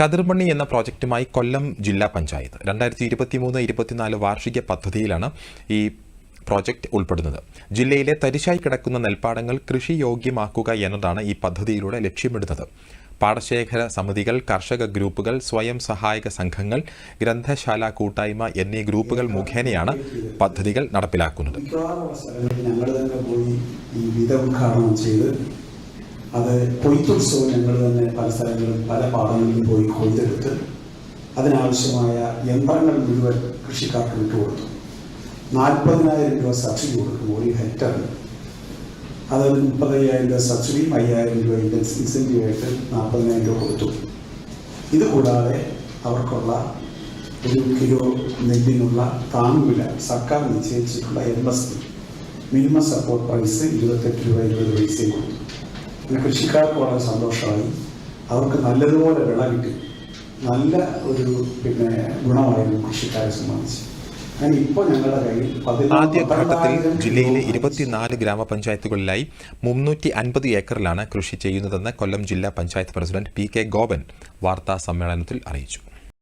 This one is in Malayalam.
കതിർമണ്ണി എന്ന പ്രോജക്റ്റുമായി കൊല്ലം ജില്ലാ പഞ്ചായത്ത്. രണ്ടായിരത്തി ഇരുപത്തി മൂന്ന് ഇരുപത്തിനാല് വാർഷിക പദ്ധതിയിലാണ് ഈ പ്രോജക്റ്റ് ഉൾപ്പെടുന്നത്. ജില്ലയിലെ തരിശായി കിടക്കുന്ന നെൽപ്പാടങ്ങൾ കൃഷി യോഗ്യമാക്കുക എന്നതാണ് ഈ പദ്ധതിയിലൂടെ ലക്ഷ്യമിടുന്നത്. പാടശേഖര സമിതികൾ കർഷക ഗ്രൂപ്പുകൾ സ്വയം സഹായക സംഘങ്ങൾ ഗ്രന്ഥശാല കൂട്ടായ്മ എന്നീ ഗ്രൂപ്പുകൾ മുഖേനയാണ് പദ്ധതികൾ നടപ്പിലാക്കുന്നത്. അത് കൊയ്ത്തുത്സവം ഞങ്ങൾ തന്നെ പല സ്ഥലങ്ങളിലും പല പാടങ്ങളിലും പോയി കൊയ്തെടുത്ത് അതിനാവശ്യമായ യന്ത്രങ്ങൾ മുഴുവൻ കൃഷിക്കാർക്ക് വിട്ടുകൊടുത്തു നാൽപ്പതിനായിരം രൂപ സബ്സിഡി കൊടുക്കും ഒരു ഹെക്ടറിന്. അത് മുപ്പത്തയ്യായിരം രൂപ സബ്സിഡിയും അയ്യായിരം രൂപ ഇൻസെന്റീവായിട്ട് നാൽപ്പതിനായിരം രൂപ കൊടുത്തു. ഇത് കൂടാതെ അവർക്കുള്ള ഒരു കിലോ നെല്ലിനുള്ള താങ്ങുവില സർക്കാർ നിശ്ചയിച്ചിട്ടുള്ള M S P minimum support price ഇരുപത്തെട്ട് രൂപ ഇരുപത് പൈസയും കൊടുത്തു. അങ്ങനെ കൃഷിക്കാർക്ക് വളരെ സന്തോഷമായി. അവർക്ക് നല്ലതുപോലെ വിള കിട്ടി. നല്ല ഒരു പിന്നെ ഗുണമായിരുന്നു കൃഷിക്കാരെ സംബന്ധിച്ച്. ആദ്യഘട്ടത്തിൽ ജില്ലയിലെ ഇരുപത്തിനാല് ഗ്രാമപഞ്ചായത്തുകളിലായി മുന്നൂറ്റി അൻപത് ഏക്കറിലാണ് കൃഷി ചെയ്യുന്നതെന്ന് കൊല്ലം ജില്ലാ panchayat president P K Gopan വാർത്താ സമ്മേളനത്തിൽ അറിയിച്ചു.